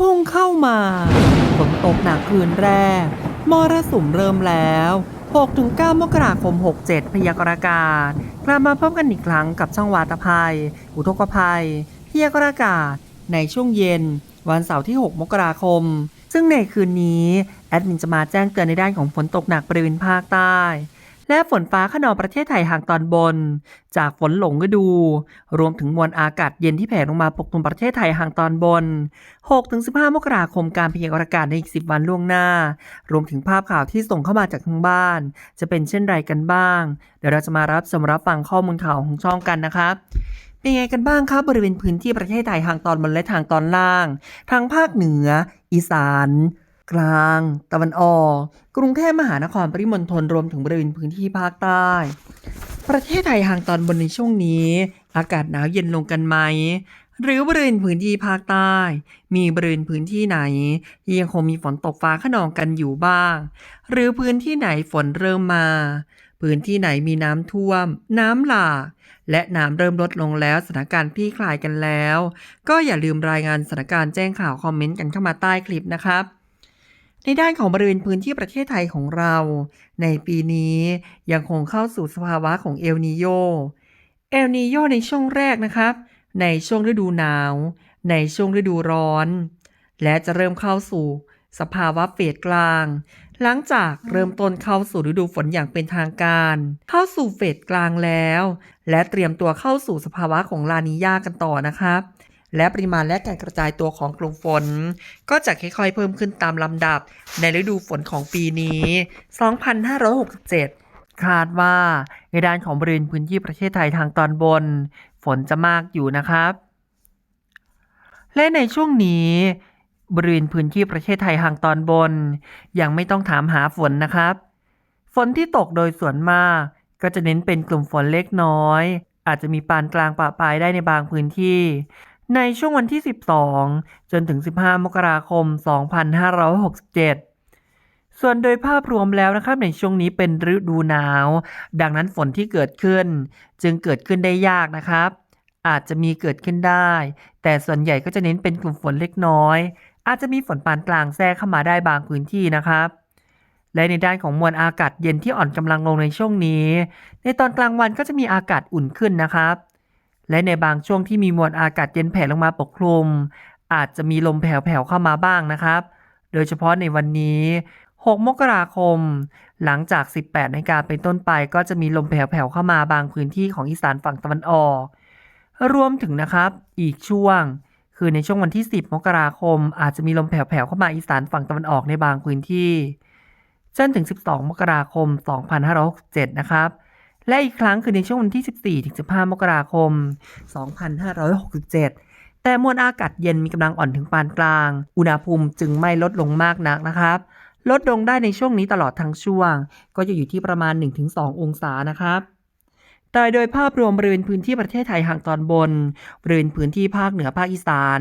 พุ่งเข้ามาฝนตกหนักคืนแรก มรสุมเริ่มแล้ว 6-9 มกราคม 67 พยากรณ์อากาศ กลับมาพบกันอีกครั้งกับช่องวาตภัย อุทกภัย พยากรณ์อากาศ ในช่วงเย็น วันเสาร์ที่ 6 มกราคม ซึ่งในคืนนี้ แอดมินจะมาแจ้งเตือนในด้านของฝนตกหนักบริเวณภาคใต้ และฝนฟ้าขนองประเทศไทยห่างตอนบน จากฝนหลงฤดู รวมถึงมวลอากาศเย็นที่แผ่ลงมาปกคลุมประเทศไทยห่างตอนบน 6-15 มกราคมการพยากรณ์อากาศในอีก 10 วันล่วงหน้า รวมถึงภาพข่าวที่ส่งเข้ามาจากทางบ้าน จะเป็นเช่นไรกันบ้าง เดี๋ยวเราจะมารับสมรับฟังข้อมูลข่าวของช่องกันนะครับเป็นไงกันบ้างครับบริเวณพื้นที่ประเทศไทยทางตอนบนและทางตอนล่าง ทางภาคเหนือ อีสาน กลาง ตะวันออก กรุงเทพมหานครปริมณฑลรวมถึงบริเวณพื้นที่ภาคใต้ ประเทศไทยทางตอนบนในช่วงนี้ อากาศหนาวเย็นลงกันไหม หรือบริเวณพื้นที่ภาคใต้ มีบริเวณพื้นที่ไหนที่ยังคงมีฝนตกฟ้าขนองกันอยู่บ้าง หรือพื้นที่ไหนฝนเริ่มมา พื้นที่ไหนมีน้ำท่วม น้ำหลากและน้ำเริ่มลดลงแล้วสถานการณ์คลี่คลายกันแล้ว ก็อย่าลืมรายงานสถานการณ์แจ้งข่าวคอมเมนต์กันเข้ามาใต้คลิปนะครับ ในด้านของบริเวณพื้นที่ประเทศไทยของเรา ในปีนี้ยังคงเข้าสู่สภาวะของเอลนีโย เอลนีโยในช่วงแรกนะครับ ในช่วงฤดูหนาว ในช่วงฤดูร้อน และจะเริ่มเข้าสู่สภาวะเฟสกลาง หลังจากเริ่มต้นเข้าสู่ฤดูฝนอย่างเป็นทางการ เข้าสู่เฟสกลางแล้ว และเตรียมตัวเข้าสู่สภาวะของลานียากันต่อนะครับ และปริมาณและการกระจายตัวของกลุ่มฝน ก็จะค่อยๆเพิ่มขึ้นตามลำดับในฤดูฝนของปีนี้ 2567 คาดว่าในด้านของบริเวณพื้นที่ประเทศไทยทางตอนบน ฝนจะมากอยู่นะครับ และในช่วงนี้บริเวณพื้นที่ประเทศไทยทางตอนบน ยังไม่ต้องถามหาฝนนะครับ ฝนที่ตกโดยส่วนมาก ก็จะเน้นเป็นกลุ่มฝนเล็กน้อย อาจจะมีปานกลางปะปลายได้ในบางพื้นที่ ในช่วงวันที่ 12 จนถึง 15 มกราคม 2567 ส่วนโดยภาพรวมแล้วนะครับในช่วงนี้เป็นฤดูหนาว ดังนั้นฝนที่เกิดขึ้น จึงเกิดขึ้นได้ยากนะครับ อาจจะมีเกิดขึ้นได้ แต่ส่วนใหญ่ก็จะเน้นเป็นกลุ่มฝนเล็กน้อย อาจจะมีฝนปานกลางแทรกเข้ามาได้บางพื้นที่นะครับและในด้านของมวลอากาศเย็นที่อ่อนกำลังลงในช่วงนี้ ในตอนกลางวันก็จะมีอากาศอุ่นขึ้นนะครับ และในบางช่วงที่มีมวลอากาศเย็นแผ่ลงมาปกคลุม อาจจะมีลมแผ่วๆเข้ามาบ้างนะครับ โดยเฉพาะในวันนี้ 6 มกราคม หลังจาก 18นาฬิกาเป็นต้นไป ก็จะมีลมแผ่วๆเข้ามาบางพื้นที่ของอีสานฝั่งตะวันออก รวมถึงนะครับ อีกช่วง คือในช่วงวันที่ 10 มกราคม อาจจะมีลมแผ่วๆเข้ามาอีสานฝั่งตะวันออกในบางพื้นที่จนถึง 12 มกราคม 2567 นะครับ และอีกครั้งคือในช่วงวันที่ 14ถึง15 มกราคม 2567แต่มวลอากาศเย็นมีกำลังอ่อนถึงปานกลาง อุณหภูมิจึงไม่ลดลงมากนักนะครับ ลดลงได้ในช่วงนี้ตลอดทั้งช่วง ก็จะอยู่ที่ประมาณ 1-2 องศานะครับ แต่โดยภาพรวมบริเวณพื้นที่ประเทศไทยห่างตอนบนบริเวณพื้นที่ภาคเหนือภาคอีสาน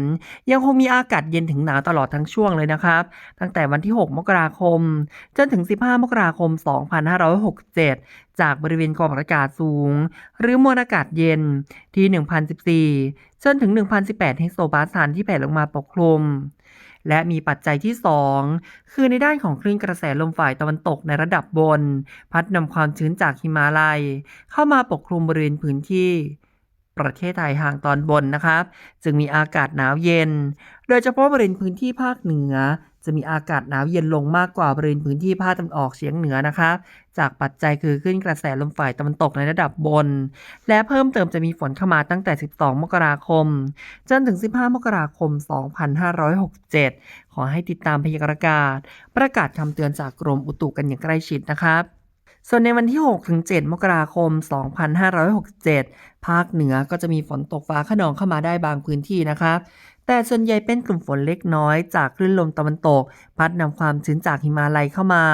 ยังคงมีอากาศเย็นถึงหนาวตลอดทั้งช่วงเลยนะครับ ตั้งแต่วันที่ 6 มกราคม จนถึง 15 มกราคม 2567 จากบริเวณความกดอากาศสูง หรือมวลอากาศเย็นที่ 1,014 จนถึง 1,018 เฮกโซปาสคาลที่แผ่ลงมาปกคลุม และมีปัจจัยที่ 2 คือในด้านของคลื่นกระแสลมฝ่ายตะวันตกในระดับบน พัดนำความชื้นจากหิมาลัย เข้ามาปกคลุมบริเวณพื้นที่ประเทศไทยห่างตอนบนนะครับ จึงมีอากาศหนาวเย็น โดยเฉพาะบริเวณพื้นที่ภาคเหนือ จะมีอากาศหนาวเย็นลงมากกว่าบริเวณพื้นที่ภาคตะวันออกเฉียงเหนือนะครับจากปัจจัยคือขึ้นกระแสลมฝ่ายตะวันตกในระดับบน และเพิ่มเติมจะมีฝนเข้ามาตั้งแต่ 12 มกราคม จนถึง 15 มกราคม 2567 ขอให้ติดตามพยากรณ์อากาศ ประกาศคำเตือนจากกรมอุตุกันอย่างใกล้ชิดนะครับส่วนในวันที่ 6 ถึง 7 มกราคม 2567 ภาคเหนือก็จะมีฝนตกฟ้าขนองเข้ามาได้บางพื้นที่นะครับ แต่ส่วนใหญ่เป็นกลุ่มฝนเล็กน้อยจากคลื่นลมตะวันตก พัดนำความชื้นจากหิมาลัยเข้ามา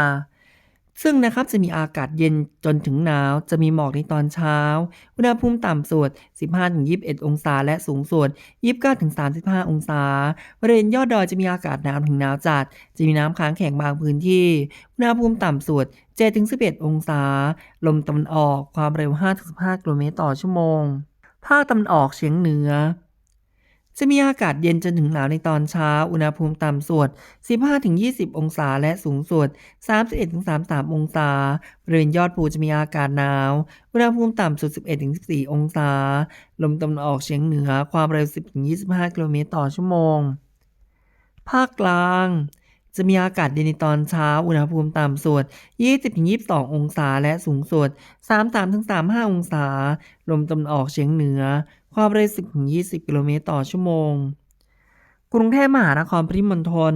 ซึ่งนะครับจะมีอากาศเย็นจนถึงหนาว จะมีหมอกในตอนเช้า อุณหภูมิต่ำสุด 15-21 องศา และสูงสุด 29-35 องศา บริเวณยอดดอยจะมีอากาศหนาวถึงหนาวจัด จะมีน้ำค้างแข็งบางพื้นที่ อุณหภูมิต่ำสุด 7-11 องศา ลมตะวันออก ความเร็ว 5-15 กิโลเมตรต่อชั่วโมง ภาคตะวันออกเฉียงเหนือ จะมีอากาศเย็นจนถึงหนาวในตอนเช้า อุณหภูมิต่ำสุด 15-20 องศา และสูงสุด 31-33 องศา บริเวณยอดภูจะมีอากาศหนาว อุณหภูมิต่ำสุด 11-14 องศา ลมตะวันออกเฉียงเหนือ ความเร็ว 10-25 กิโลเมตรต่อชั่วโมง ภาคกลางจะมีอากาศเย็นในตอนเช้า อุณหภูมิต่ำสุด 20-22 องศา และสูงสุด 33-35 องศา ลมตะวันออกเฉียงเหนือ ความเร็ว10-20 กิโลเมตรต่อชั่วโมง กรุงเทพมหานครปริมณฑล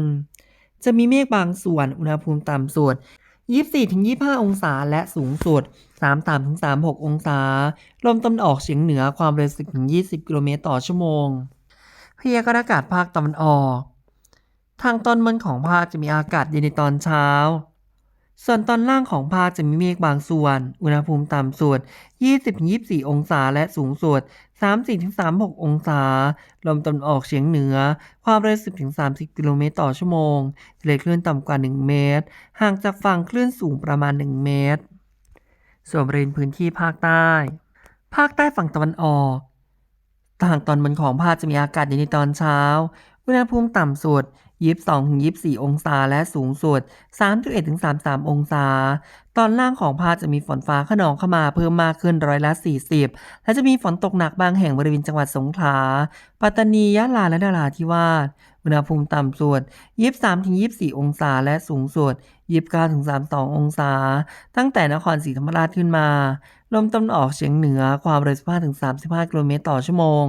จะมีเมฆบางส่วน อุณหภูมิต่ำสุด 24-25 องศา และสูงสุด 33-36 องศา ลมตะวันออกเฉียงเหนือความเร็ว 10-20 กิโลเมตรต่อชั่วโมง พยากรณ์อากาศภาคตะวันออก ทางตอนบนของภาคจะมีอากาศเย็นในตอนเช้า ส่วนตอนล่างของภาคจะมีเมฆบางส่วน อุณหภูมิต่ำสุด 20-24 องศา และสูงสุด 34-36 องศา ลมตะวันออกเฉียงเหนือ ความเร็ว 10-30 กิโลเมตรต่อชั่วโมงทะเลคลื่นต่ำกว่า 1 เมตร ห่างจากฝั่งคลื่นสูงประมาณ 1 เมตร ส่วนบริเวณพื้นที่ภาคใต้ ภาคใต้ฝั่งตะวันออกทางตอนบนของภาคจะมีอากาศเย็นในตอนเช้า อุณหภูมิต่ำสุด 22-24 องศาและสูงสุด 31-33 องศา ตอนล่างของภาคจะมีฝนฟ้าขนองเข้ามาเพิ่มมากขึ้นร้อยละ 40 และจะมีฝนตกหนักบางแห่งบริเวณจังหวัดสงขลา ปัตตานี ยะลา และนราธิวาส อุณหภูมิต่ำสุด 23-24 องศา และสูงสุด 29-32 องศา ตั้งแต่นครศรีธรรมราชขึ้นมา ลมตะวันออกเฉียงเหนือความเร็ว 15-35 กิโลเมตรต่อชั่วโมง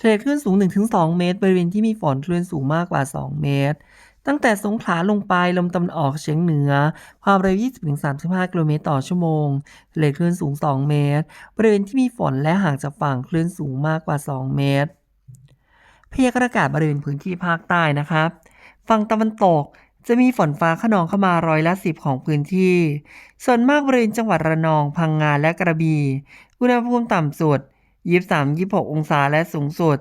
ทะเลคลื่นสูง 1-2 เมตร บริเวณที่มีฝนคลื่นสูงมากกว่า 2 เมตรตั้งแต่สงขลาลงไปลมตะวันออกเฉียงเหนือ ความเร็ว 20-35 กิโลเมตรต่อชั่วโมงทะเลคลื่นสูง 2 เมตร บริเวณที่มีฝนและห่างจากฝั่งคลื่นสูงมากกว่า 2 เมตร พยากรณ์อากาศบริเวณพื้นที่ภาคใต้นะครับ ฝั่งตะวันตกจะมีฝนฟ้าขนองเข้ามาร้อยละสิบของพื้นที่ ส่วนมากบริเวณจังหวัดระนอง พังงาและกระบี่อุณหภูมิต่ำสุด 23-26 องศาและสูงสุด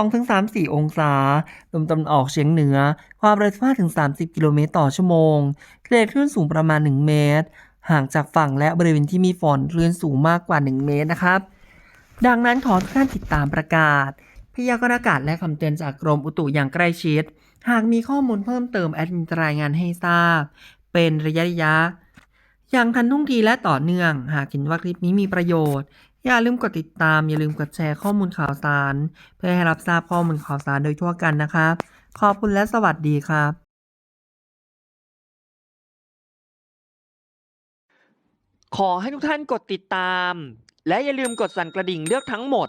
32-34 องศา ลมตะวันออกเฉียงเหนือ ความเร็ว15-30 กิโลเมตรต่อชั่วโมงทะเลคลื่นสูงประมาณ 1 เมตร ห่างจากฝั่งและบริเวณที่มีฝนคลื่นสูงมากกว่า 1 เมตรนะครับ ดังนั้นขอทุกท่านติดตามประกาศ พยากรณ์อากาศและคำเตือนจากกรมอุตุอย่างใกล้ชิด หากมีข้อมูลเพิ่มเติมแอดมินจะรายงานให้ทราบ เป็นระยะระยะ อย่างทันท่วงทีและต่อเนื่อง หากเห็นว่าคลิปนี้มีประโยชน์ อย่าลืมกดติดตาม อย่าลืมกดแชร์ข้อมูลข่าวสาร เพื่อให้รับทราบข้อมูลข่าวสารโดยทั่วกันนะครับ ขอบคุณและสวัสดีครับ ขอให้ทุกท่านกดติดตาม และอย่าลืมกดสั่นกระดิ่งเลือกทั้งหมด